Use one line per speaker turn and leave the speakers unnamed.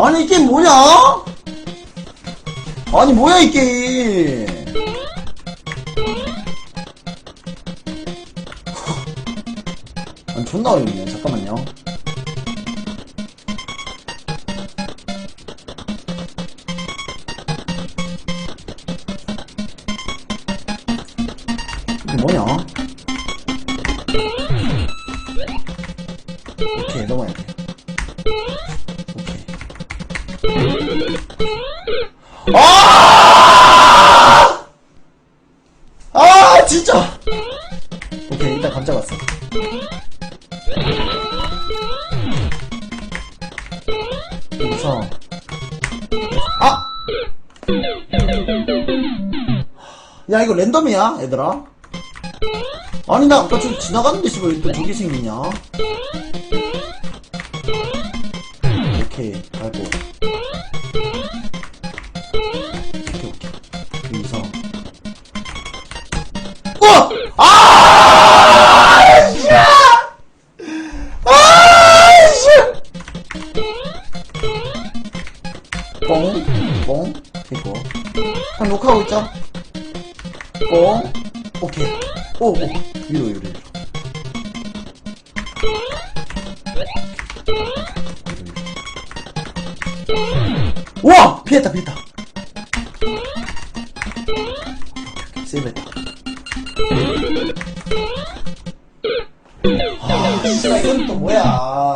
아니, 이 게임 뭐냐? 아니, 뭐야, 이 게임. 아니, 존나 어렵네. 잠깐만요. 이게 뭐냐? 오케이, 넘어야 돼. 아! 아, 진짜! 오케이, 일단 감자 왔어. 여기서. 아! 야, 이거 랜덤이야, 얘들아? 아니, 나 아까 좀 지나갔는데, 씨발, 왜또 저게 생기냐? 오케이, 아이고. 어! 아! 씨! 아! 씨! 뽕, 뽕, 됐고. 한 녹화하고 있죠? 뽕, 오케이. 오, 오, 위로, 위로, 위로. 우와! 피했다, 피했다. 세이브했다. 아, 씨발, 이건 또 뭐야.